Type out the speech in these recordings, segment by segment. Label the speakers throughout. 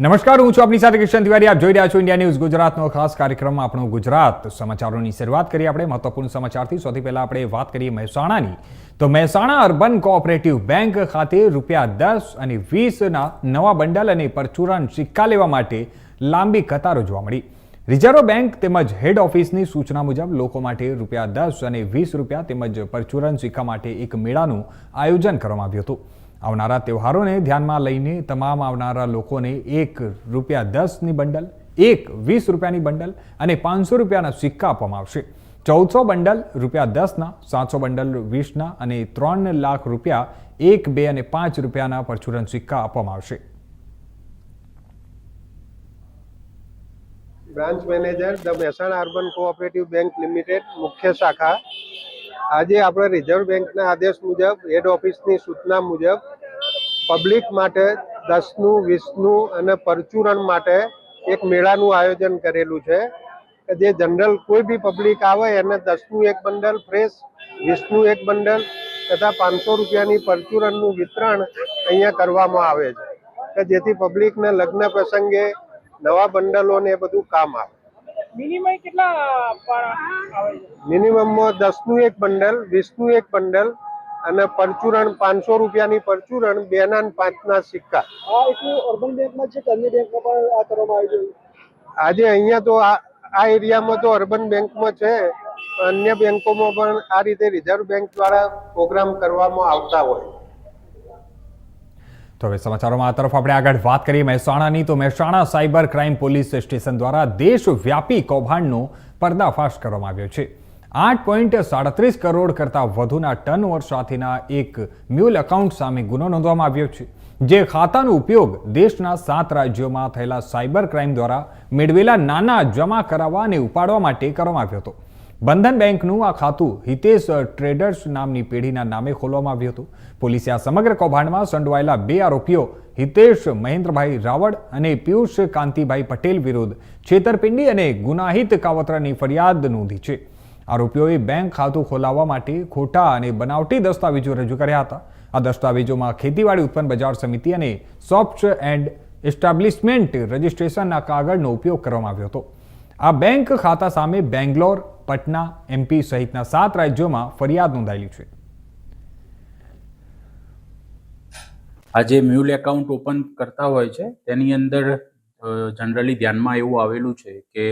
Speaker 1: નમસ્કાર, હું છું આપની સાથે કિશન તિવારી. આપ જોઈ રહ્યા છો ઇન્ડિયા ન્યૂઝ ગુજરાતનો ખાસ કાર્યક્રમ આપણો ગુજરાત સમાચારોની શરૂઆત કરીએ આપણે મહત્વપૂર્ણ સમાચારથી. સૌથી પહેલા આપણે વાત કરીએ મહેસાણાની. તો મહેસાણા અર્બન કોઓપરેટિવ બેંક ખાતે રૂપિયા દસ અને વીસના નવા બંડલ અને પરચુરણ સિક્કા લેવા માટે લાંબી કતારો જોવા મળી. રિઝર્વ બેંક તેમજ હેડ ઓફિસની સૂચના મુજબ લોકો માટે રૂપિયા દસ અને વીસ રૂપિયા તેમજ પરચુરણ સિક્કા માટે એક મેળાનું આયોજન કરવામાં આવ્યું હતું. આવનારા તહેવારોને ધ્યાનમાં લઈને તમામ આવનારા લોકોને એક રૂપિયા દસની બંડલ, એક વીસ રૂપિયાની બંડલ અને પાંચસો રૂપિયાના સિક્કા આપવામાં આવશે. ચૌદસો બંડલ રૂપિયા દસના, સાતસો બંડલ વીસના અને ત્રણ લાખ રૂપિયા એક, બે અને પાંચ રૂપિયાના પરચુરણ સિક્કા આપવામાં આવશે.
Speaker 2: Branch manager the Mehsana urban cooperative bank limited મુખ્ય શાખા આજે આપણે રિઝર્વ બેંકના આદેશ મુજબ, હેડ ઓફિસની સૂચના મુજબ, પબ્લિક માટે દસનું, વીસનું અને પરચુરણ માટે એક મેળાનું આયોજન કરેલું છે. કે જે જનરલ કોઈ બી પબ્લિક આવે, એને દસનું એક બંડલ ફ્રેશ, વીસનું એક બંડલ તથા પાંચસો રૂપિયાની પરચુરણનું વિતરણ અહીંયા કરવામાં આવે છે. કે જેથી પબ્લિકને લગ્ન પ્રસંગે નવા બંડલોને એ બધું કામ આવે.
Speaker 3: મિનિમમ કેટલા આવે છે?
Speaker 2: મિનિમમમાં દસનું એક બંડલ વીસનું એક બંડલ અને પરચુરણ પાંચસો રૂપિયાની પરચુરણ બેના ને પાંચના સિક્કા.
Speaker 3: આ એટલું અર્બન બેંકમાં છે કે અન્ય બેંકમાં પણ આ કરવામાં આવી છે
Speaker 2: આજે અહીંયા તો આ આ એરિયામાં તો અર્બન બેંકમાં છે અન્ય બેંકોમાં પણ આ રીતે રિઝર્વ બેંક દ્વારા પ્રોગ્રામ કરવામાં આવતા હોય.
Speaker 1: તો હવે સમાચારોમાં આ તરફ આપણે આગળ વાત કરીએ મહેસાણાની. તો Mehsana cyber crime police station દ્વારા દેશવ્યાપી કૌભાંડનો પર્દાફાશ કરવામાં આવ્યો છે. આઠ પોઈન્ટ સાડત્રીસ કરોડ કરતાં વધુના ટર્નઓવર સાથેના એક મ્યુલ એકાઉન્ટ સામે ગુનો નોંધવામાં આવ્યો છે. જે ખાતાનો ઉપયોગ દેશના સાત રાજ્યોમાં થયેલા સાયબર ક્રાઇમ દ્વારા મેળવેલા નાના જમા કરાવવા અને ઉપાડવા માટે કરવામાં આવ્યો હતો. બંધન બેંકનું આ ખાતું હિતેશ ટ્રેડર્સ નામની પેઢીના નામે ખોલવામાં આવ્યું હતું. પોલીસે આ સમગ્ર કૌભાંડમાં સંડોવાયેલા બે આરોપીઓ, હિતેશ મહેન્દ્રભાઈ રાવળ અને પિયુષ કાંતિભાઈ પટેલ વિરુદ્ધ છેતરપિંડી અને ગુનાહિત કાવતરાની ફરિયાદ નોંધી છે. આરોપીઓએ બેંક ખાતું ખોલાવવા માટે ખોટા અને બનાવટી દસ્તાવેજો રજૂ કર્યા હતા. આ દસ્તાવેજોમાં ખેતીવાડી ઉત્પન્ન બજાર સમિતિ અને સોફ્ટ એન્ડ એસ્ટાબ્લિશમેન્ટ રજિસ્ટ્રેશનના કાગળનો ઉપયોગ કરવામાં આવ્યો હતો. આ બેંક ખાતા સામે બેંગ્લોર પટના એમપી સહિતના સાત રાજ્યોમાં ફરિયાદ નોંધાયેલી છે.
Speaker 4: આજે મ્યુલ એકાઉન્ટ ઓપન કરતા હોય છે, તેની અંદર જનરલી ધ્યાનમાં એવું આવેલું છે કે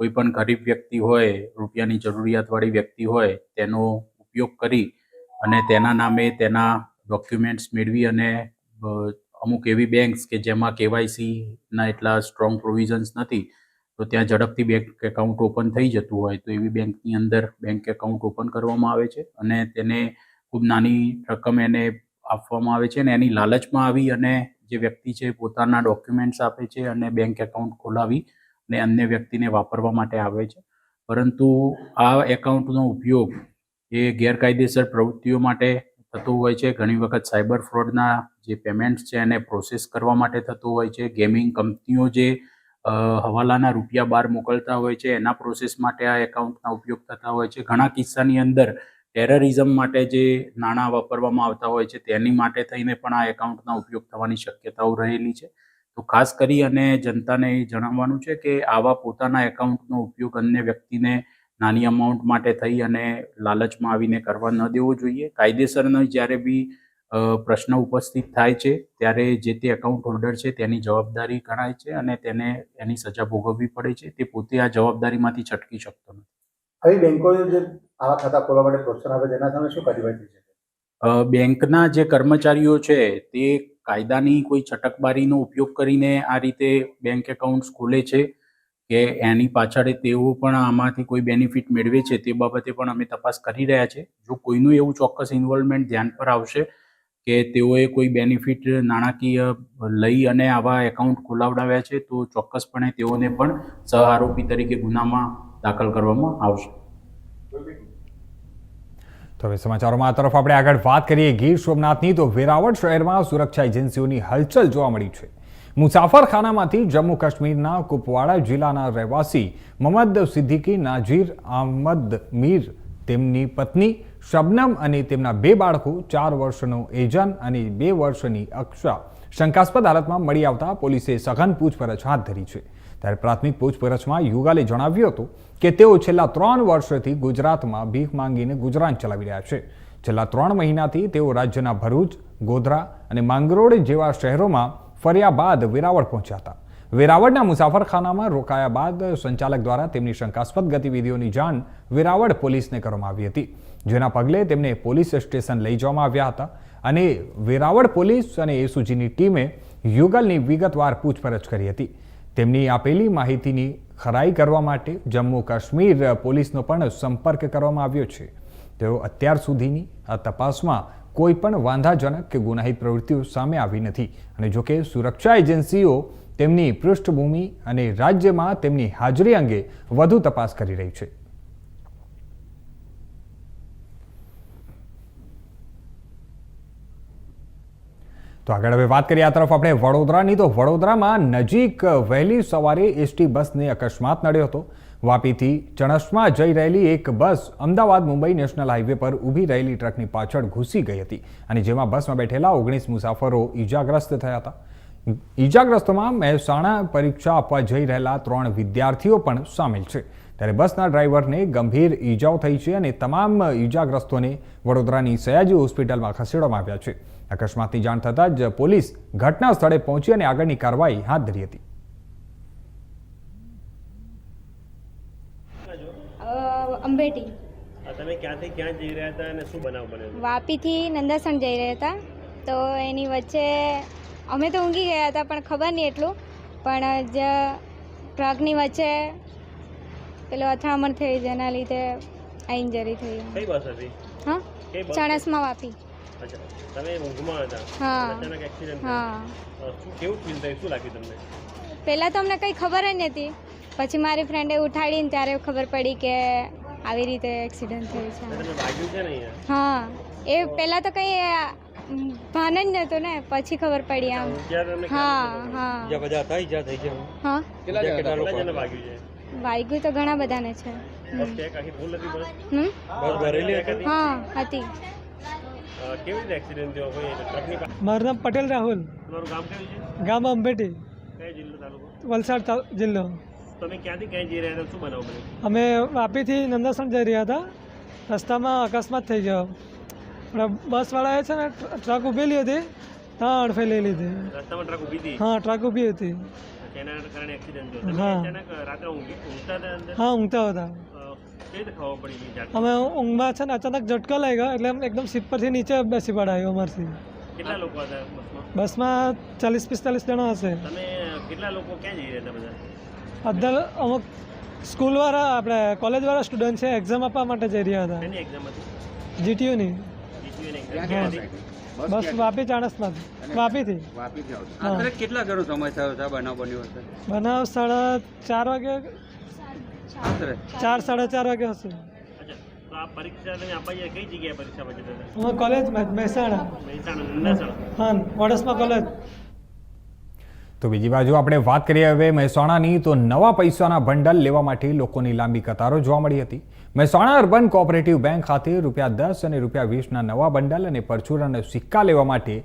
Speaker 4: કોઈ પણ ગરીબ વ્યક્તિ હોય, રૂપિયાની જરૂરિયાતવાળી વ્યક્તિ હોય, તેનો ઉપયોગ કરી અને તેના નામે તેના ડોક્યુમેન્ટ્સ મેળવી અને અમુક એવી બેંક્સ કે જેમાં કેવાયસીના એટલા સ્ટ્રોંગ પ્રોવિઝન્સ નથી તો ત્યાં ઝડપથી બેંક એકાઉન્ટ ઓપન થઈ જતું હોય તો એવી બેંકની અંદર બેંક એકાઉન્ટ ઓપન કરવામાં આવે છે અને તેને ખૂબ નાની રકમ એને આપવામાં આવે છે અને એની લાલચમાં આવી અને જે વ્યક્તિ છે પોતાના ડોક્યુમેન્ટ્સ આપે છે અને બેંક એકાઉન્ટ ખોલાવી અને અન્ય વ્યક્તિને વાપરવા માટે આવે છે. પરંતુ આ એકાઉન્ટનો ઉપયોગ એ ગેરકાયદેસર પ્રવૃત્તિઓ માટે થતો હોય છે. ઘણી વખત સાયબર ફ્રોડના જે પેમેન્ટ્સ છે એને પ્રોસેસ કરવા માટે થતું હોય છે. ગેમિંગ કંપનીઓ જે હવાલાના રૂપિયા બહાર મોકલતા હોય છે. એના પ્રોસેસ માટે આ એકાઉન્ટના ઉપયોગ થતા હોય છે. ઘણા કિસ્સાની અંદર ટેરરિઝમ માટે જે નાણાં વાપરવામાં આવતા હોય છે, તેની માટે થઈને પણ આ એકાઉન્ટના ઉપયોગ થવાની શક્યતાઓ રહેલી છે. તો ખાસ કરી અને જનતાને એ જણાવવાનું છે કે આવા પોતાના એકાઉન્ટનો ઉપયોગ અન્ય વ્યક્તિને નાની અમાઉન્ટ માટે થઈ અને લાલચમાં આવીને કરવા ન દેવો જોઈએ. કાયદેસરનો જ્યારે બી પ્રશ્ન ઉપસ્થિત થાય છે ત્યારે જે તે એકાઉન્ટ હોલ્ડર છે તેની જવાબદારી ગણાય છે અને તેને એની સજા ભોગવવી પડે છે. તે પોતે આ જવાબદારીમાંથી છટકી શકતો નથી.
Speaker 5: હવે બેંકો જે આવા ખાતા ખોલવા માટે પ્રોત્સાહન આપે તેના સામે શું કાર્યવાહી
Speaker 4: છે બેંકના જે કર્મચારીઓ છે તે કાયદાની કોઈ છટકબારીનો ઉપયોગ કરીને આ રીતે બેંક એકાઉન્ટ્સ ખોલે છે કે એની પાછળ તેઓ પણ આમાંથી કોઈ બેનિફિટ મેળવે છે તે બાબતે પણ અમે તપાસ કરી રહ્યા છે. જો કોઈનું એવું ચોક્કસ ઇન્વોલ્વમેન્ટ ધ્યાન પર આવશે કે તેઓએ કોઈ બેનિફિટ નાણાકીય લઈ અને આવા એકાઉન્ટ ખોલાવડાવ્યા છે, તો ચોક્કસપણે તેઓને પણ સહ આરોપી તરીકે ગુનામાં દાખલ કરવામાં આવશે.
Speaker 1: તો હવે સમાચારોમાં આ તરફ આપણે આગળ વાત કરીએ ગીર સોમનાથની, તો વેરાવળ શહેરમાં સુરક્ષા એજન્સીઓની હલચલ જોવા મળી છે. મુસાફરખાનામાંથી જમ્મુ કાશ્મીરના કુપવાડા જિલ્લાના રહેવાસી મોહમ્મદ સિદ્દીકી, નાજીર અહમદ મીર તેમની પત્ની શબનમ અને તેમના બે બાળકો ચાર વર્ષનો એજાન અને બે વર્ષની અક્ષા શંકાસ્પદ હાલતમાં મળી આવતા પોલીસે સઘન પૂછપરછ હાથ ધરી છે. ત્યારે પ્રાથમિક પૂછપરછમાં યુગાલે જણાવ્યું હતું કે તેઓ છેલ્લા ત્રણ વર્ષથી ગુજરાતમાં ભીખ માંગીને ગુજરાન ચલાવી રહ્યા છે. છેલ્લા ત્રણ મહિનાથી તેઓ રાજ્યના ભરૂચ, ગોધરા અને માંગરોળ જેવા શહેરોમાં ફર્યા બાદ વેરાવળ પહોંચ્યા હતા. વેરાવળના મુસાફરખાનામાં રોકાયા બાદ સંચાલક દ્વારા તેમની શંકાસ્પદ ગતિવિધિઓની જાણ વેરાવળ પોલીસને કરવામાં આવી હતી. જેના પગલે તેમને પોલીસ સ્ટેશન લઈ જવામાં આવ્યા હતા અને વેરાવળ પોલીસ અને એસુજીની ટીમે યુગલની વિગતવાર પૂછપરછ કરી હતી. તેમની આપેલી માહિતીની ખરાઈ કરવા માટે જમ્મુ કાશ્મીર પોલીસનો પણ સંપર્ક કરવામાં આવ્યો છે. તેઓ અત્યાર સુધીની આ તપાસમાં કોઈ પણ વાંધાજનક કે ગુનાહિત પ્રવૃત્તિઓ સામે આવી નથી. અને જોકે સુરક્ષા એજન્સીઓ તેમની પૃષ્ઠભૂમિ અને રાજ્યમાં તેમની હાજરી અંગે વધુ તપાસ કરી રહી છે. તો આગળ હવે વાત કરીએ આ તરફ આપણે વડોદરાની. તો વડોદરામાં નજીક વહેલી સવારે એસટી બસને અકસ્માત નડ્યો હતો. વાપીથી ચણસમાં જઈ રહેલી એક bus Ahmedabad Mumbai national highway પર ઊભી રહેલી ટ્રકની પાછળ ઘૂસી ગઈ હતી અને જેમાં બસમાં બેઠેલા ઓગણીસ મુસાફરો ઈજાગ્રસ્ત થયા હતા. ઈજાગ્રસ્તોમાં મહેસાણા પરીક્ષા આપવા જઈ રહેલા ત્રણ વિદ્યાર્થીઓ પણ સામેલ છે. ત્યારે બસના ડ્રાઈવરને ગંભીર ઈજાઓ થઈ છે અને તમામ ઈજાગ્રસ્તોને વડોદરાની સયાજી હોસ્પિટલમાં ખસેડવામાં આવ્યા છે. અકસ્માતની જાણ થતાં જ પોલીસ ઘટના સ્થળે પહોંચી અને આગળની કાર્યવાહી હાથ ધરી હતી.
Speaker 6: અંબેટી.
Speaker 7: તમે ક્યાંથી ક્યાં જઈ રહ્યા હતા અને શું બનાવ બન્યો?
Speaker 6: વાપીથી નંદાસણ જઈ રહ્યા હતા. તો એની વચ્ચે અમે તો ઊંઘી ગયા હતા પણ ખબર નહીં એટલું. પણ જે ટ્રકની વચ્ચે પેલો અથડામણ થઈ જેના લીધે આ ઇન્જરી થઈ.
Speaker 7: કઈ બસ હતી?
Speaker 6: હા? ચણસમાં વાપી.
Speaker 7: તમે ઊંઘમાં હતા?
Speaker 6: હા.
Speaker 7: અચાનક એક્સિડન્ટ
Speaker 6: હા.
Speaker 7: કેવું ફીલ થયું? શું લાગ્યું તમને?
Speaker 6: પહેલાં તો અમને કંઈ ખબર જ નહોતી. પછી મારી ફ્રેન્ડે ઉઠાડીને ત્યારે ખબર પડી કે આવી રીતે એક્સિડન્ટ થયું છે. હા. એ પહેલાં તો કંઈ ભાન જ નતો ને પછી ખબર પડી આમ. હા હા?
Speaker 7: બધા હતા ઈજા થઈ છે
Speaker 6: હા?
Speaker 7: કેટલા જણા વાગ્યું છે?
Speaker 6: વાગ્યું તો ઘણા બધાને છે.
Speaker 7: બસ ક્યાંક આખી ફૂલ હતી બસ?
Speaker 6: હમ?
Speaker 7: બસ ભરેલી હતી.
Speaker 6: હા હતી.
Speaker 7: અ, કેવી રીતે એક્સિડન્ટ થયો? કોઈ ટ્રકની પા-
Speaker 3: મારું નામ પટેલ રાહુલ.
Speaker 7: ગામ કયું છે?
Speaker 3: ગામ અંબેટી.
Speaker 7: કયો જિલ્લો તાલુકો?
Speaker 3: વલસાડ જિલ્લો.
Speaker 7: તમે ક્યાંથી ક્યાં જઈ રહ્યા હતા? શું બનાવ
Speaker 3: અમે વાપીથી નંદાસણ જઈ રહ્યા હતા. રસ્તામાં અકસ્માત થઈ ગયો. પણ બસવાળાએ છે ને ટ્ર- ટ્રક ઉભેલી હતી ત્યાં અડફે લઈ લીધી હા ટ્રક ઊભી હતી. હા.
Speaker 7: ઊંઘતા હતા?
Speaker 3: અમે ઊંઘમાં છે ને અચાનક ઝટકો લાગ્યો એટલે એકદમ સીટ પરથી નીચે બેસી પડાયો અમારથી.
Speaker 7: કેટલા લોકો હતા બસમાં?
Speaker 3: ચાલીસ પિસ્તાલીસ જણા હશે.
Speaker 7: તમે કેટલા લોકો ક્યાં જઈ રહ્યા હતા બધા?
Speaker 3: અમુક સ્કૂલવાળા આપણે કોલેજવાળા સ્ટુડન્ટ છે એક્ઝામ આપવા માટે જઈ રહ્યા હતા.
Speaker 7: શેની એક્ઝામ હતી?
Speaker 3: જીટીયુની. બસ વાપી ચાણસમાંથી વાપીથી.
Speaker 8: આશરે કેટલા ઘણો સમય થયો છે બનાવ બન્યો હશે?
Speaker 3: બનાવ સાડા ચાર વાગે ચાર સાડા ચાર વાગે હશે.
Speaker 7: તો
Speaker 1: બીજી બાજુ આપણે વાત કરીએ હવે મહેસાણાની તો નવા પૈસાના ભંડલ લેવા માટે લોકોની લાંબી કતારો જોવા મળી હતી. મહેસાણા અર્બન કોઓપરેટિવ બેંક ખાતે રૂપિયા દસ અને રૂપિયા વીસના નવા બંડલ અને પરચુરાના સિક્કા લેવા માટે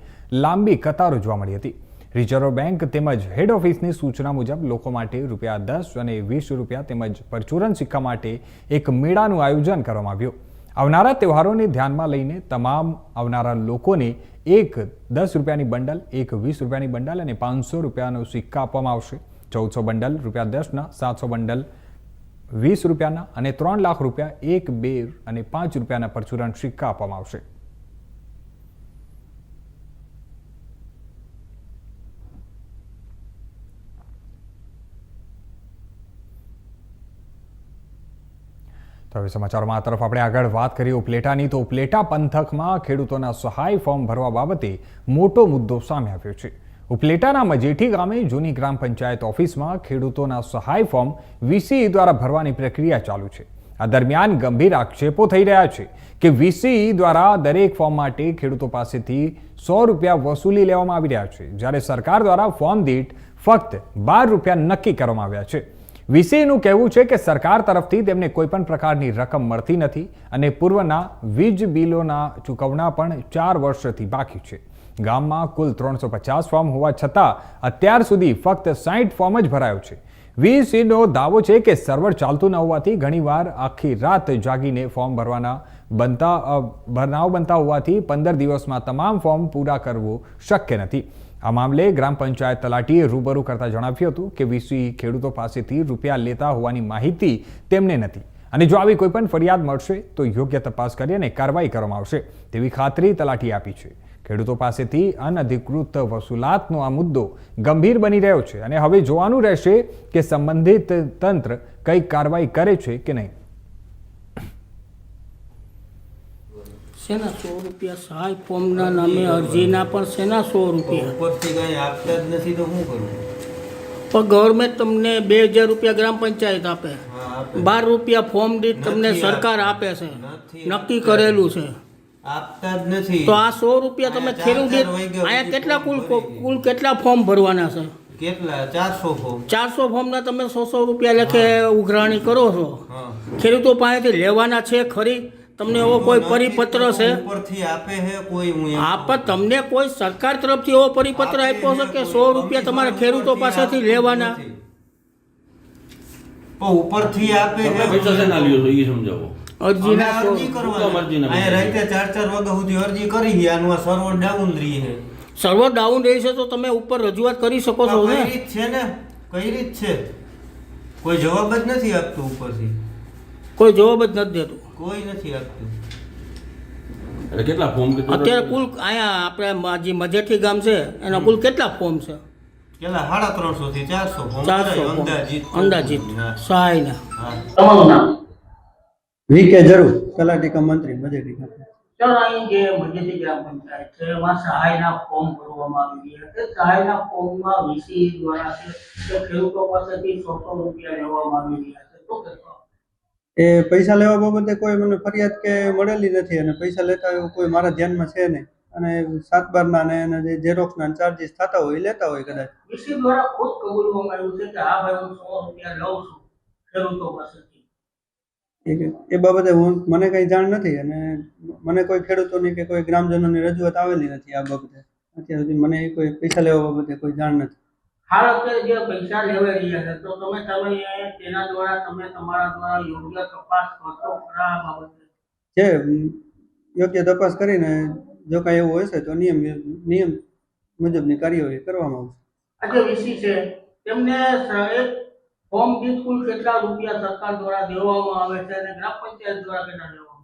Speaker 1: લાંબી કતારો જોવા મળી હતી. રિઝર્વ બેંક તેમજ હેડ ઓફિસની સૂચના મુજબ લોકો માટે રૂપિયા દસ અને વીસ રૂપિયા તેમજ પરચુરણ સિક્કા માટે એક મેળાનું આયોજન કરવામાં આવ્યું. આવનારા તહેવારોને ધ્યાનમાં લઈને તમામ આવનારા લોકોને એક દસ રૂપિયાની બંડલ, એક વીસ રૂપિયાની બંડલ અને પાંચસો રૂપિયાનો સિક્કા આપવામાં આવશે. ચૌદસો બંડલ, રૂપિયા દસના સાતસો બંડલ વીસ રૂપિયાના અને ત્રણ લાખ રૂપિયા એક બે અને પાંચ રૂપિયાના પરચુરણ સિક્કા આપવામાં આવશે. તો હવે સમાચારોમાં આ તરફ આપણે આગળ વાત કરીએ ઉપલેટાની. તો ઉપલેટા પંથકમાં ખેડૂતોના સહાય ફોર્મ ભરવા બાબતે મોટો મુદ્દો સામે આવ્યો છે. ઉપલેટાના મજેઠી ગામે જૂની ગ્રામ પંચાયત ઓફિસમાં ખેડૂતોના સહાય ફોર્મ વીસીઈ દ્વારા ભરવાની પ્રક્રિયા ચાલુ છે. આ દરમિયાન ગંભીર આક્ષેપો થઈ રહ્યા છે કે વીસીઈ દ્વારા દરેક ફોર્મ માટે ખેડૂતો પાસેથી સો રૂપિયા વસૂલી લેવામાં આવી રહ્યા છે, જ્યારે સરકાર દ્વારા ફોર્મ દીઠ ફક્ત બાર રૂપિયા નક્કી કરવામાં આવ્યા છે. વીસીનું કહેવું છે કે સરકાર તરફથી તેમને કોઈપણ પ્રકારની રકમ મળતી નથી અને પૂર્વના વીજ બિલોના ચૂકવણા પણ ચાર વર્ષથી બાકી છે. ગામમાં કુલ ત્રણસો પચાસ ફોર્મ હોવા છતાં અત્યાર સુધી ફક્ત સાઠ ફોર્મ જ ભરાયો છે. વીસીનો દાવો છે કે સર્વર ચાલતું ન હોવાથી ઘણીવાર આખી રાત જાગીને ફોર્મ ભરવાના બનતા ભરનાઓ બનતા હોવાથી પંદર દિવસમાં તમામ ફોર્મ પૂરા કરવું શક્ય નથી. આ મામલે ગ્રામ પંચાયત તલાટીએ રૂબરૂ કરતા જણાવ્યું હતું કે વીસી ખેડૂતો પાસેથી રૂપિયા લેતા હોવાની માહિતી તેમને નથી. અને જો આવી કોઈ પણ ફરિયાદ મળશે તો યોગ્ય તપાસ કરી અને કાર્યવાહી કરવામાં આવશે. તેવી ખાતરી તલાટી આપી છે. ખેડૂતો પાસેથી અનધિકૃત વસૂલાતનો આ મુદ્દો ગંભીર બની રહ્યો છે અને હવે જોવાનું રહેશે કે સંબંધિત તંત્ર કઈ કાર્યવાહી કરે છે કે નહીં.
Speaker 9: શેના સો રૂપિયા સહાય ફોર્મના નામે અરજીના પણ શેના સો રૂપિયા?
Speaker 10: ઉપરથી કઈ આપતા જ નથી તો શું કરવું
Speaker 9: પણ ગવર્મેન્ટ તમને બે હજાર રૂપિયા ગ્રામ પંચાયત આપે. બાર રૂપિયા ફોર્મ દીઠ તમને સરકાર આપે છે. નક્કી કરેલું છે.
Speaker 10: આપતા જ નથી.
Speaker 9: તો આ સો રૂપિયા તમે ખેડૂત અહીંયા કેટલા કુલ કુલ કેટલા ફોર્મ ભરવાના છે?
Speaker 10: કેટલા? ચારસો ફોર્મ.
Speaker 9: ચારસો ફોર્મના તમે સો સો રૂપિયા લેખે ઉઘરાણી કરો છો. ખેડૂતો પાસેથી લેવાના છે ખરી. તમને એવો કોઈ પરિપત્ર છે?
Speaker 10: ઉપરથી આપે છે કોઈ હું એમ
Speaker 9: પણ તમને કોઈ સરકાર તરફથી એવો પરિપત્ર આપ્યો છે કે સો રૂપિયા તમારે ખેડૂતો પાસેથી લેવાના?
Speaker 10: ઉપરથી આપે છે.
Speaker 11: સમજાવો.
Speaker 10: અરજી
Speaker 11: શું કામ
Speaker 10: કરવાની અહીંયા રાતે ચાર ચાર વાગ્યા સુધી અરજી કરી ગયા આનું આ સર્વર ડાઉન રહી છે.
Speaker 9: સર્વર ડાઉન રહી છે તો તમે ઉપર રજૂઆત કરી શકો છો
Speaker 10: કઈ રીત છે ને? કઈ રીત છે? કોઈ જવાબ જ નથી આપતું ઉપરથી.
Speaker 9: કોઈ જવાબ જ નથી દેતું.
Speaker 10: કોઈ નથી આપતું.
Speaker 11: એટલે કેટલા ફોર્મ
Speaker 9: અત્યારે કુલ અહીંયા આપણે જે મજેઠી ગામ છે એના કુલ કેટલા ફોર્મ છે?
Speaker 10: કેટલા? સાડા ત્રણસો થી ચારસો ફોર્મ
Speaker 9: ચારસો
Speaker 10: અંદાજિત.
Speaker 9: અંદાજિત.
Speaker 10: હા,
Speaker 9: સહાયના તમારું નામ?
Speaker 12: વીકે જરૂર. તલાટી કમ મંત્રી બજેટી
Speaker 9: અહીં જે મજેઠી ગ્રામ પંચાયત છે એમાં સહાયના ફોર્મ ભરવામાં આવી રહ્યા છે. સહાયના ફોર્મમાં વીસી દ્વારા છે ખેડૂતો પાસેથી સો સો રૂપિયા લેવામાં આવી રહ્યા છે. તો
Speaker 12: એ પૈસા લેવા બાબતે કોઈ મને ફરિયાદ કે મળેલી નથી અને પૈસા લેતા એવું કોઈ મારા ધ્યાનમાં છે નહીં. અને સાત બારના ને એના જે ઝેરોક્સના ચાર્જીસ થતા હોય એ લેતા હોય કદાચ.
Speaker 9: વીસી દ્વારા ખુદ કબૂલવામાં આવ્યું છે કે હા ભાઈ હું સો રૂપિયા લઉં છું ખેડૂતો પાસેથી.
Speaker 12: એ બાબતે હું મને કંઈ જાણ નથી અને મને કોઈ ખેડૂતોની કે કોઈ ગ્રામજનોની રજૂઆત આવેલી નથી આ બાબતે. અત્યાર સુધી મને કોઈ પૈસા લેવા બાબતે કોઈ જાણ નથી.
Speaker 9: હાલ અત્યારે જે પૈસા લેવાઈ રહ્યા છે તો તમે તમે તેના દ્વારા તમે તમારા દ્વારા યોગ્ય તપાસ કરશો ખરા બાબતે?
Speaker 12: જે યોગ્ય તપાસ કરીને જો કાંઈ એવું હોય છે તો નિયમ નિયમ મુજબની કાર્યવાહી કરવામાં આવશે.
Speaker 9: આ જે વીસી છે તેમને એક ફોર્મ દીઠ કેટલા રૂપિયા સરકાર દ્વારા દેવામાં આવે છે અને ગ્રામ પંચાયત દ્વારા કેટલા દેવામાં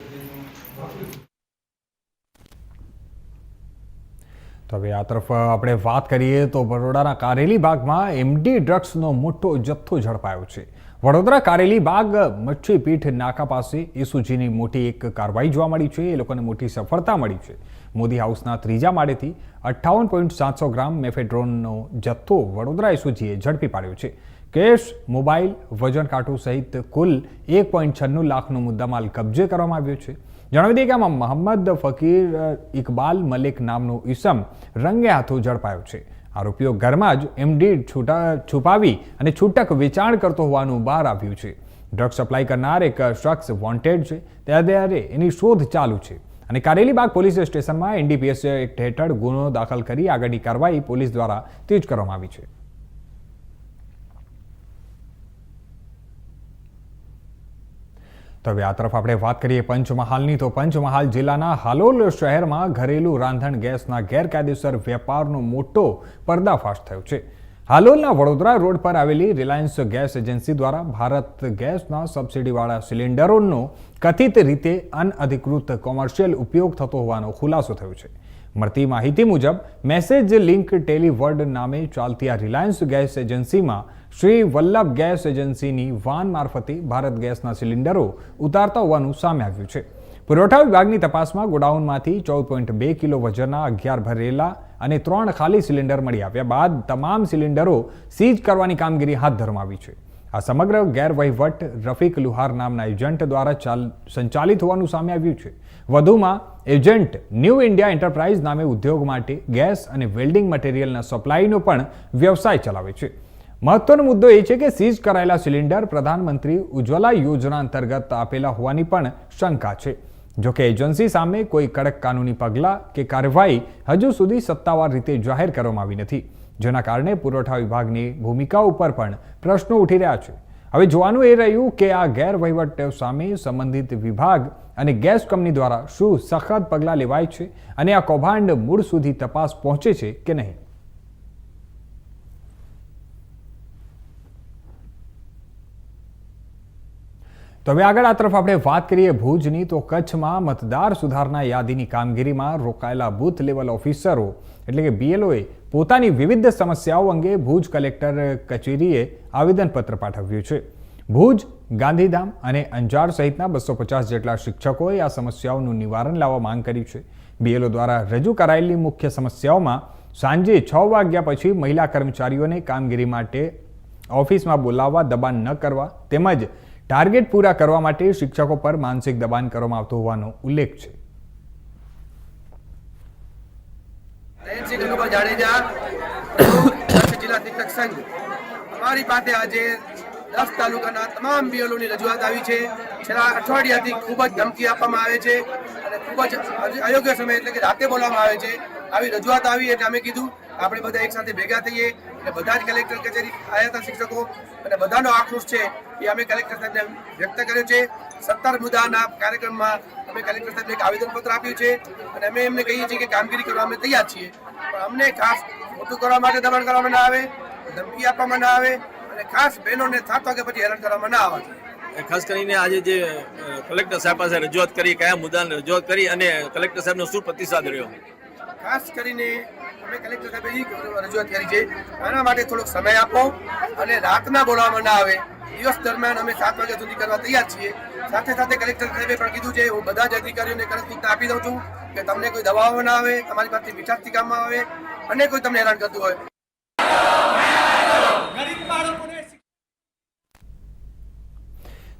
Speaker 1: તો હવે આ તરફ આપણે વાત કરીએ તો વડોદરાના કારેલી બાગમાં એમડી ડ્રગ્સનો મોટો જથ્થો ઝડપાયો છે. વડોદરા કારેલી બાગ મચ્છી પીઠ નાકા પાસે ઈસુજીની મોટી એક કાર્યવાહી જોવા મળી છે. એ લોકોને મોટી સફળતા મળી છે. મોદી હાઉસના ત્રીજા માળેથી અઠ્ઠાવન પોઈન્ટ સાતસો ગ્રામ મેફેડ્રોનનો જથ્થો વડોદરા ઈસુજીએ ઝડપી પાડ્યો છે. કેશ, મોબાઈલ, વજન કાંટો સહિત કુલ એક પોઈન્ટ છન્નું લાખનો મુદ્દામાલ કબજે કરવામાં આવ્યો છે. જણાવી દઈએ કે આમાં મોહમ્મદ ફકીર ઇકબાલ મલિક નામનો ઈસમ રંગે હાથો ઝડપાયો છે. આરોપીઓ ઘરમાં જ એમડી છૂટા, છુપાવી અને છૂટક વેચાણ કરતો હોવાનું બહાર આવ્યું છે. ડ્રગ સપ્લાય કરનાર એક શખ્સ વોન્ટેડ છે. ત્યારે એની શોધ ચાલુ છે. અને કારેલીબાગ પોલીસ સ્ટેશનમાં એનડીપીએસ એક્ટ હેઠળ ગુનો દાખલ કરી આગળની કાર્યવાહી પોલીસ દ્વારા તેજ કરવામાં આવી છે. તો હવે આ તરફ આપણે વાત કરીએ પંચમહાલની. તો પંચમહાલ જિલ્લાના હાલોલ શહેરમાં ઘરેલું રાંધણ ગેસના ગેરકાયદેસર વેપારનો મોટો પર્દાફાશ થયો છે. હાલોલના વડોદરા રોડ પર આવેલી રિલાયન્સ ગેસ એજન્સી દ્વારા ભારત ગેસના સબસિડીવાળા સિલિન્ડરોનો કથિત રીતે અનઅધિકૃત કોમર્શિયલ ઉપયોગ થતો હોવાનો ખુલાસો થયો છે. મળતી માહિતી મુજબ, મેસેજ લિંક ટેલીવર્ડ નામે ચાલતી આ રિલાયન્સ ગેસ એજન્સીમાં શ્રી વલ્લભ ગેસ એજન્સીની વાન મારફતે ભારત ગેસના સિલિન્ડરો ઉતારતા હોવાનું સામે આવ્યું છે. પુરવઠા વિભાગની તપાસમાં ગોડાઉનમાંથી ચૌદ પોઈન્ટ બે કિલો વજનના અગિયાર ભરેલા અને ત્રણ ખાલી સિલિન્ડર મળી આવ્યા બાદ તમામ સિલિન્ડરો સીઝ કરવાની કામગીરી હાથ ધરવામાં આવી છે. આ સમગ્ર ગેરવહીવટ રફીક લુહાર નામના એજન્ટ દ્વારા ચાલ, સંચાલિત હોવાનું સામે આવ્યું છે. વધુમાં, એજન્ટ ન્યૂ ઇન્ડિયા એન્ટરપ્રાઇઝ નામે ઉદ્યોગ માટે ગેસ અને વેલ્ડિંગ મટીરિયલના સપ્લાયનો પણ વ્યવસાય ચલાવે છે. મહત્વનો મુદ્દો એ છે કે સીઝ કરાયેલા સિલિન્ડર પ્રધાનમંત્રી ઉજ્જવલા યોજના અંતર્ગત આપેલા હોવાની પણ શંકા છે. જોકે એજન્સી સામે કોઈ કડક કાનૂની પગલાં કે કાર્યવાહી હજુ સુધી સત્તાવાર રીતે જાહેર કરવામાં આવી નથી. જેના કારણે પુરવઠા વિભાગની ભૂમિકા ઉપર પણ પ્રશ્નો ઉઠી રહ્યા છે. હવે જોવાનું એ રહ્યું કે આ ગેરવહીવટ સામે સંબંધિત વિભાગ અને ગેસ કંપની દ્વારા શું સખત પગલાં લેવાય છે અને આ કૌભાંડ મૂળ સુધી તપાસ પહોંચે છે કે નહીં? તો હવે આગળ આ તરફ આપણે વાત કરીએ ભુજની, તો કચ્છમાં મતદાર સુધારણા યાદીની કામગીરીમાં રોકાયેલા બૂથ લેવલ ઓફિસરો એટલે કે બીએલઓએ પોતાની વિવિધ સમસ્યાઓ અંગે ભુજ કલેક્ટર કચેરીએ આવેદનપત્ર પાઠવ્યું છે. ભુજ, ગાંધીધામ અને અંજાર સહિતના બસો પચાસ જેટલા શિક્ષકોએ આ સમસ્યાઓનું નિવારણ લાવવા માંગ કરી છે. બીએલઓ દ્વારા રજૂ કરાયેલી મુખ્ય સમસ્યાઓમાં સાંજે છ વાગ્યા પછી મહિલા કર્મચારીઓને કામગીરી માટે ઓફિસમાં બોલાવવા, દબાણ ન કરવા તેમજ ટાર્ગેટ પૂરા કરવા માટે શિક્ષકો પર માનસિક દબાણ કરવામાં આવતું હોવાનો ઉલ્લેખ છે.
Speaker 13: જયંતસિંહ ગંગુભા જાડેજા કચ્છ જિલ્લા શિક્ષક અમારી પાસે આજે દસ તાલુકાના તમામ બીએલઓની રજૂઆત આવી છેલ્લા અઠવાડિયાથી ખૂબ જ ધમકી આપવામાં આવે છે ખૂબ જ અયોગ્ય સમય એટલે કે રાતે બોલવામાં આવે છે. આવી રજૂઆત આવી એટલે અમે કીધું આપણે બધા એક સાથે ભેગા થઈએ અને બધા જ કલેક્ટર કચેરી આવ્યા હતા શિક્ષકો અને બધાનો આક્રોશ છે એ અમે કલેક્ટર સાહેબને વ્યક્ત કર્યો છે. સત્તર મુદ્દાના કાર્યક્રમમાં અમે કલેક્ટર સાહેબને એક આવેદનપત્ર આપ્યું છે અને અમે એમને કહીએ છીએ કે કામગીરી કરવા અમે તૈયાર છીએ. પણ અમને ખાસ ખોટું કરવા માટે દબાણ કરવામાં ના આવે, ધમકી આપવામાં ના આવે અને ખાસ બહેનોને સાત વાગ્યા પછી હેરાન કરવામાં ના આવે.
Speaker 14: ખાસ કરીને આજે જે કલેક્ટર સાહેબ પાસે રજૂઆત કરી, કયા મુદ્દાને રજૂઆત કરી અને કલેક્ટર સાહેબનો શું પ્રતિસાદ રહ્યો?
Speaker 13: ખાસ કરીને અમે કલેક્ટર સાહેબે રજૂઆત કરી છે, આના માટે થોડોક સમય આપો અને રાતના બોલાવવામાં ના આવે. દિવસ દરમિયાન અમે સાત વાગ્યા સુધી કરવા તૈયાર છીએ. સાથે સાથે કલેક્ટર સાહેબે પણ કીધું છે, હું બધા જ અધિકારીઓને કડક સૂચના આપી દઉં છું કે તમને કોઈ દવાઓ ના આવે, તમારી પાસે મીઠાશથી કામમાં આવે અને કોઈ તમને હેરાન કરતું હોય.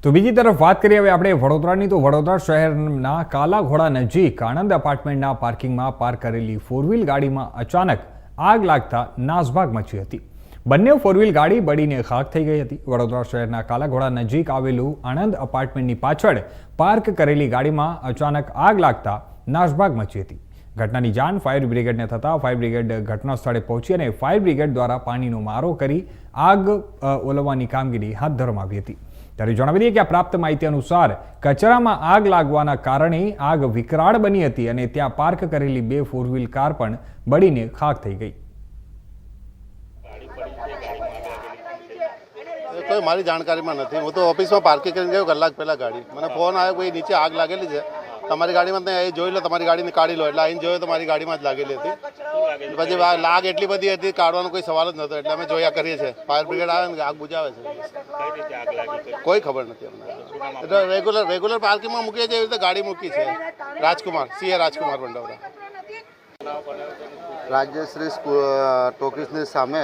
Speaker 1: તો બીજી તરફ વાત કરીએ હવે આપણે વડોદરાની. તો વડોદરા શહેરના કાલાઘોડા નજીક આણંદ એપાર્ટમેન્ટના પાર્કિંગમાં પાર્ક કરેલી ફોર વ્હીલ ગાડીમાં અચાનક આગ લાગતા નાસભાગ મચી હતી. બંને ફોર વ્હીલ ગાડી બળીને ખાક થઈ ગઈ હતી. વડોદરા શહેરના કાલાઘોડા નજીક આવેલું આણંદ અપાર્ટમેન્ટની પાછળ પાર્ક કરેલી ગાડીમાં અચાનક આગ લાગતા નાસભાગ મચી હતી. ઘટનાની જાણ ફાયર બ્રિગેડને થતાં ફાયર બ્રિગેડ ઘટના સ્થળે પહોંચી અને ફાયર બ્રિગેડ દ્વારા પાણીનો મારો કરી આગ ઓલવવાની કામગીરી હાથ ધરવામાં આવી હતી. ત્યારે જણાવી દઈએ કે આ પ્રાપ્ત માહિતી અનુસાર કચરામાં આગ લાગવાના કારણે આગ વિકરાળ બની હતી અને ત્યાં પાર્ક કરેલી બે ફોર વ્હીલ કાર પણ બળીને ખાક થઈ ગઈ.
Speaker 15: કોઈ મારી જાણકારીમાં નથી. હું તો ઓફિસમાં પાર્કિંગ કરીને ગયો, કલાક પહેલાં ગાડી. મને ફોન આવ્યો કોઈ નીચે આગ લાગેલી છે. તમારી ગાડીમાં તમે અહીં જોઈ લો, તમારી ગાડીને કાઢી લો. એટલે અહીં જોયો તો મારી ગાડીમાં જ લાગેલી હતી. પછી લાગ એટલી બધી હતી, કાઢવાનો કોઈ સવાલ જ નહોતો. એટલે અમે જોયા કરીએ છીએ. ફાયર બ્રિગેડ આવે ને, આગ બુજાવે છે. કોઈ ખબર નથી અમને. એટલે રેગ્યુલર રેગ્યુલર પાર્કિંગમાં મૂકીએ છીએ એવી રીતે ગાડી મૂકી છે. રાજકુમાર સીએ રાજકુમાર ભંડાવરા
Speaker 16: રાજ્યશ્રી ટોકીસની સામે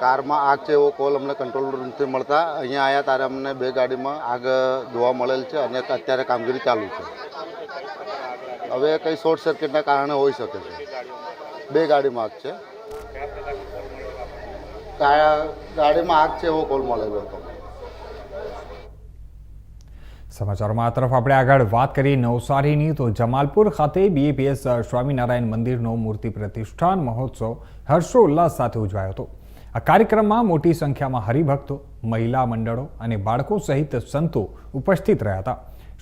Speaker 16: કારમાં આગ છે એવો કોલ અમને કંટ્રોલ રૂમથી મળતા. અહીંયા આવ્યા ત્યારે અમને બે ગાડીમાં આગ જોવા મળેલ છે અને અત્યારે કામગીરી ચાલુ છે. હવે કંઈ શોર્ટ સર્કિટના કારણે હોઈ શકે છે. બે ગાડીમાં આગ છે. ગાડીમાં આગ છે એવો કોલ મળેલો હતો.
Speaker 1: સમાચારોમાં આ તરફ આપણે આગળ વાત કરીએ નવસારીની. તો જમાલપુર ખાતે બીએપીએસ સ્વામિનારાયણ મંદિરનો મૂર્તિ પ્રતિષ્ઠાન મહોત્સવ હર્ષોલ્લાસ સાથે ઉજવાયો હતો. આ કાર્યક્રમમાં મોટી સંખ્યામાં હરિભક્તો, મહિલા મંડળો અને બાળકો સહિત સંતો ઉપસ્થિત રહ્યા હતા.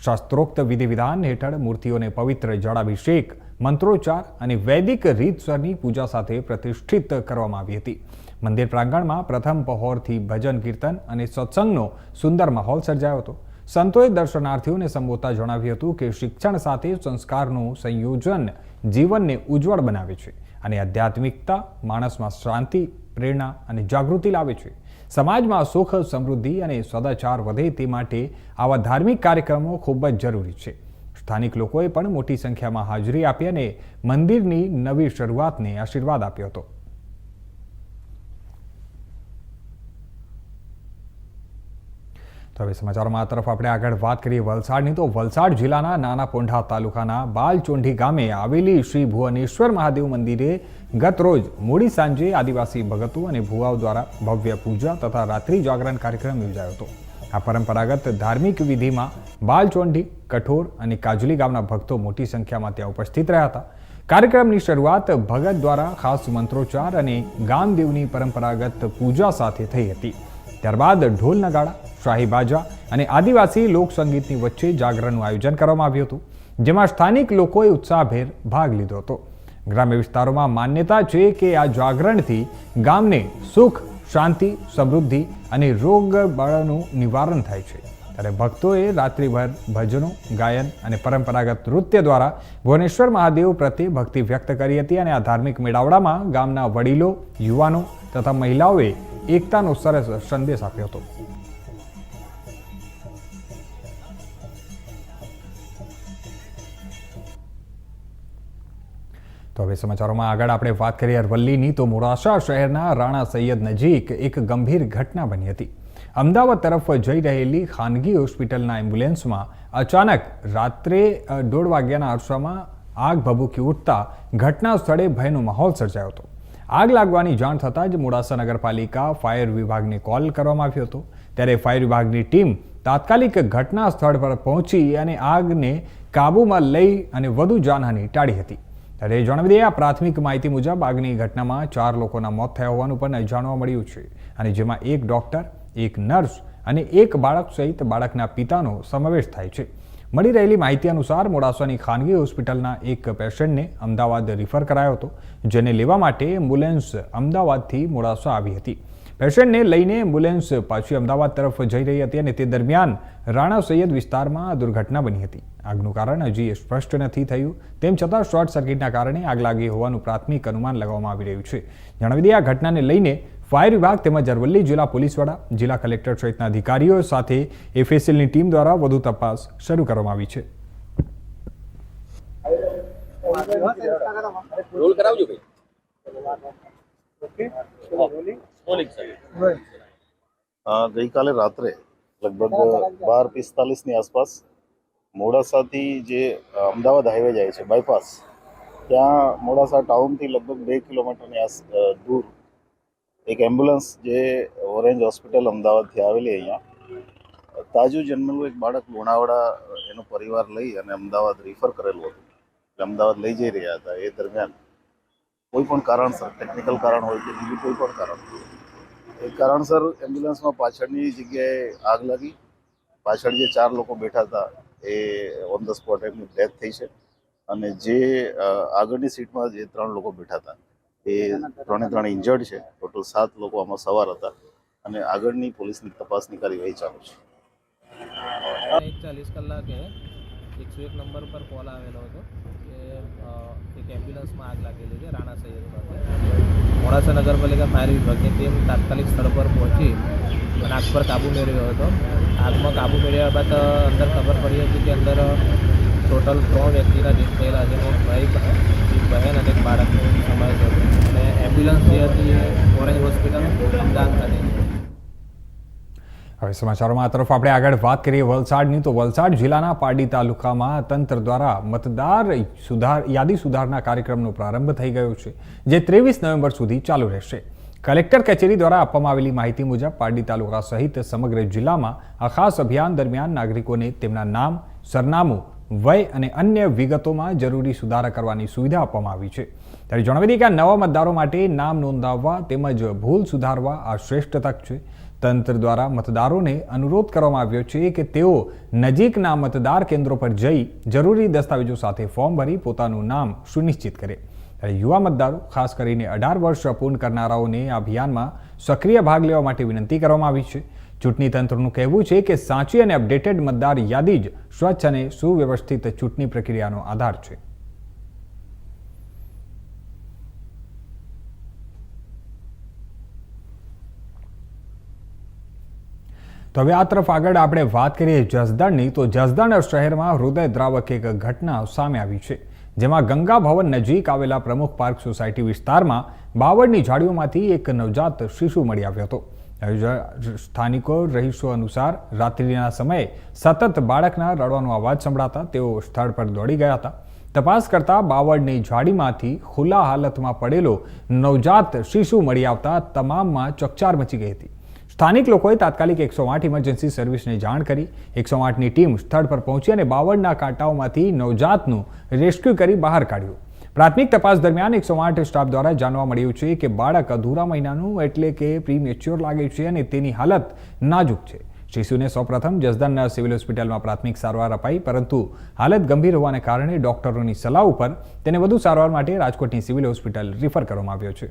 Speaker 1: શાસ્ત્રોક્ત વિધિ વિધાન હેઠળ મૂર્તિઓને પવિત્ર જળાભિષેક, મંત્રોચ્ચાર અને વૈદિક રીતસરની પૂજા સાથે પ્રતિષ્ઠિત કરવામાં આવી હતી. મંદિર પ્રાંગણમાં પ્રથમ પહોરથી ભજન કીર્તન અને સત્સંગનો સુંદર માહોલ સર્જાયો હતો. સંતોએ દર્શનાર્થીઓને સંબોધતા જણાવ્યું હતું કે શિક્ષણ સાથે સંસ્કારનું સંયોજન જીવનને ઉજ્જવળ બનાવે છે અને આધ્યાત્મિકતા, માણસમાં શાંતિ પ્રેરણા અને જાગૃતિ લાવે છે. સમાજમાં સુખ, સમૃદ્ધિ અને સદાચાર વધે તે માટે આવા ધાર્મિક કાર્યક્રમો ખૂબ જ જરૂરી છે. સ્થાનિક લોકોએ પણ મોટી સંખ્યામાં હાજરી આપી અને મંદિરની નવી શરૂઆતને આશીર્વાદ આપ્યો હતો. તો હવે સમાચારોમાં આ તરફ આપણે આગળ વાત કરીએ વલસાડની. તો વલસાડ જિલ્લાના નાના પોંઢા તાલુકાના બાલચોંઢી ગામે આવેલી શ્રી ભુવનેશ્વર મહાદેવ મંદિરે ગત રોજ મોડી સાંજે આદિવાસી ભગતો અને ભુવાઓ દ્વારા ભવ્ય પૂજા તથા રાત્રિ જાગરણ કાર્યક્રમ યોજાયો હતો. આ પરંપરાગત ધાર્મિક વિધિમાં બાલચોંડી, કઠોર અને કાજલી ગામના ભક્તો મોટી સંખ્યામાં ત્યાં ઉપસ્થિત રહ્યા હતા. કાર્યક્રમની શરૂઆત ભગત દ્વારા ખાસ મંત્રોચ્ચાર અને ગામદેવની પરંપરાગત પૂજા સાથે થઈ હતી. ત્યારબાદ ઢોલ નગાડા, શાહી બાજા અને આદિવાસી લોકસંગીતની વચ્ચે જાગરણનું આયોજન કરવામાં આવ્યું હતું, જેમાં સ્થાનિક લોકોએ ઉત્સાહભેર ભાગ લીધો હતો. ગ્રામ્ય વિસ્તારોમાં માન્યતા છે કે આ જાગરણથી ગામને સુખ, શાંતિ, સમૃદ્ધિ અને રોગ નિવારણ થાય છે. ત્યારે ભક્તોએ રાત્રિભર ભજનો, ગાયન અને પરંપરાગત નૃત્ય દ્વારા ભુવનેશ્વર મહાદેવ પ્રત્યે ભક્તિ વ્યક્ત કરી હતી અને આ ધાર્મિક મેળાવડામાં ગામના વડીલો, યુવાનો તથા મહિલાઓએ એકતાનો સરસ સંદેશ આપ્યો હતો. તો હવે સમાચારોમાં આગળ આપણે વાત કરીએ અરવલ્લીની, તો મોડાસા શહેરના રાણા સૈયદ નજીક એક ગંભીર ઘટના બની હતી. અમદાવાદ તરફ જઈ રહેલી ખાનગી હોસ્પિટલના એમ્બ્યુલન્સમાં અચાનક રાત્રે દોઢ વાગ્યાના અરસામાં આગ ભભૂકી ઉઠતા ઘટના સ્થળે ભયનો માહોલ સર્જાયો હતો. આગ લાગવાની જાણ થતાં જ મોડાસા નગરપાલિકા ફાયર વિભાગને કોલ કરવામાં આવ્યો હતો. ત્યારે ફાયર વિભાગની ટીમ તાત્કાલિક ઘટના સ્થળ પર પહોંચી અને આગને કાબૂમાં લઈ અને વધુ જાનહાની ટાળી હતી. ત્યારે જણાવી દઈએ, આ પ્રાથમિક માહિતી મુજબ આગની ઘટનામાં ચાર લોકોના મોત થયા હોવાનું પણ જાણવા મળ્યું છે. અને જેમાં એક ડોક્ટર, એક નર્સ અને એક બાળક સહિત બાળકના પિતાનો સમાવેશ થાય છે. મળી રહેલી માહિતી અનુસાર મોડાસાની ખાનગી હોસ્પિટલના એક પેશન્ટને અમદાવાદ રિફર કરાયો હતો, જેને લેવા માટે એમ્બ્યુલન્સ અમદાવાદથી મોડાસા આવી હતી. પેશન્ટને લઈને એમ્બ્યુલન્સ પાછી અમદાવાદ તરફ જઈ રહી હતી અને તે દરમિયાન રાણા સૈયદ વિસ્તારમાં આ દુર્ઘટના બની હતી. આગનું કારણ હજી સ્પષ્ટ નથી થયું. તેમ છતાં શોર્ટ સર્કિટના કારણે આગ લાગી હોવાનું પ્રાથમિક અનુમાન લગાવવામાં આવી રહ્યું છે. જણાવી દઈએ આ ઘટનાને લઈને ફાયર વિભાગ તેમજ અરવલ્લી જિલ્લા પોલીસ વડા જિલ્લા કલેક્ટર સહિતના અધિકારીઓ સાથે એફએસએલની ટીમ દ્વારા વધુ તપાસ શરૂ કરવામાં આવી છે.
Speaker 14: રોલ કરાવજો ભાઈ.
Speaker 17: અ, ગઈકાલે રાત્રે લગભગ બાર પિસ્તાલીસની આસપાસ મોડાસાથી જે અમદાવાદ હાઈવે જાય છે બાયપાસ ત્યાં મોડાસા ટાઉનથી લગભગ બે કિલોમીટરની આસ દૂર એક એમ્બ્યુલન્સ જે ઓરેન્જ હોસ્પિટલ અમદાવાદથી આવેલી અહીંયા તાજું જન્મેલું એક બાળક લુણાવાડા એનો પરિવાર લઈ અને અમદાવાદ રિફર કરેલું હતું. એટલે અમદાવાદ લઈ જઈ રહ્યા હતા. એ દરમિયાન કોઈ પણ કારણસર ટેકનિકલ કારણ હોય કે બીજું કોઈ પણ કારણ હોય. એ કારણસર એમ્બ્યુલન્સમાં પાછળની જગ્યાએ આગ લાગી. પાછળ જે ચાર લોકો બેઠા હતા, એ ઓન ધ સ્પોટ એમની ડેથ થઈ છે. અને જે આગળની સીટમાં જે ત્રણ લોકો બેઠા હતા, એ ત્રણે ત્રણ ઇન્જર્ડ છે. ટોટલ સાત લોકો આમાં સવાર હતા. અને આગળની પોલીસની તપાસની કાર્યવાહી ચાલુ છે.
Speaker 18: ચાલીસ કલાકે એકસો એક નંબર પર કોલ આવેલો હતો કે એક એમ્બ્યુલન્સમાં આગ લાગેલી છે, રાણા સૈયદ પાસે. મોડાસા નગરપાલિકા ફાયર વિભાગની ટીમ તાત્કાલિક સ્થળ પર પહોંચી અને આગ પર કાબૂ મેળવ્યો હતો. આગમાં કાબૂ મેળવ્યા બાદ અંદર ખબર પડી હતી કે અંદર ટોટલ ત્રણ વ્યક્તિના ડેથ થયેલા છે. એક ભાઈ, એક બહેન અને એક બાળકનો સમાવેશ હતો અને એમ્બ્યુલન્સ જે હતી એ ઓરેન્જ હોસ્પિટલ, અમદાવાદ ખાતે.
Speaker 1: હવે સમાચારોમાં તરફ આપણે આગળ વાત કરીએ વલસાડની, તો વલસાડ જિલ્લાના પારડી તાલુકામાં તંત્ર દ્વારા મતદાર સુધાર, યાદી સુધારના કાર્યક્રમનો પ્રારંભ થઈ ગયો છે, જે ત્રેવીસ નવેમ્બર સુધી ચાલુ રહેશે. કલેક્ટર કચેરી દ્વારા આપવામાં આવેલી માહિતી મુજબ પારડી તાલુકા સહિત સમગ્ર જિલ્લામાં આ ખાસ અભિયાન દરમિયાન નાગરિકોને તેમના નામ, સરનામું, વય અને અન્ય વિગતોમાં જરૂરી સુધારા કરવાની સુવિધા આપવામાં આવી છે. ત્યારે જણાવી દઈએ કે આ નવા મતદારો માટે નામ નોંધાવવા તેમજ ભૂલ સુધારવા આ શ્રેષ્ઠ તક છે. તંત્ર દ્વારા મતદારોને અનુરોધ કરવામાં આવ્યો છે કે તેઓ નજીકના મતદાર કેન્દ્રો પર જઈ જરૂરી દસ્તાવેજો સાથે ફોર્મ ભરી પોતાનું નામ સુનિશ્ચિત કરે. ત્યારે યુવા મતદારો, ખાસ કરીને અઢાર વર્ષ પૂર્ણ કરનારાઓને આ અભિયાનમાં સક્રિય ભાગ લેવા માટે વિનંતી કરવામાં આવી છે. ચૂંટણી તંત્રનું કહેવું છે કે સાચી અને અપડેટેડ મતદાર યાદી જ સ્વચ્છ અને સુવ્યવસ્થિત ચૂંટણી પ્રક્રિયાનો આધાર છે. તો હવે આ તરફ આગળ આપણે વાત કરીએ જસદણની, તો જસદણ શહેરમાં હૃદયદ્રાવક એક ઘટના સામે આવી છે, જેમાં ગંગા ભવન નજીક આવેલા પ્રમુખ પાર્ક સોસાયટી વિસ્તારમાં બાવળની ઝાડીઓમાંથી એક નવજાત શિશુ મળી આવ્યો હતો. સ્થાનિકો રહીશો અનુસાર રાત્રિના સમયે સતત બાળકના રડવાનો અવાજ સંભળાતા તેઓ સ્થળ પર દોડી ગયા હતા. તપાસ કરતા બાવળની ઝાડીમાંથી ખુલ્લા હાલતમાં પડેલો નવજાત શિશુ મળી આવતા તમામમાં ચકચાર મચી ગઈ હતી. સ્થાનિક લોકોએ તાત્કાલિક એકસો આઠ ઇમરજન્સી સર્વિસને જાણ કરી. એકસો આઠની ટીમ સ્થળ પર પહોંચી અને બાવળના કાંટાઓમાંથી નવજાતનું રેસ્ક્યુ કરી બહાર કાઢ્યું. પ્રાથમિક તપાસ દરમિયાન એકસો આઠ સ્ટાફ દ્વારા જાણવા મળ્યું છે કે બાળક અધૂરા મહિનાનું એટલે કે પ્રીમેચ્યોર લાગે છે અને તેની હાલત નાજુક છે. શિશુને સૌપ્રથમ જસદન સિવિલ હોસ્પિટલમાં પ્રાથમિક સારવાર અપાઈ, પરંતુ હાલત ગંભીર હોવાને કારણે ડોક્ટરોની સલાહ ઉપર તેને વધુ સારવાર માટે રાજકોટની સિવિલ હોસ્પિટલ રિફર કરવામાં આવ્યો છે.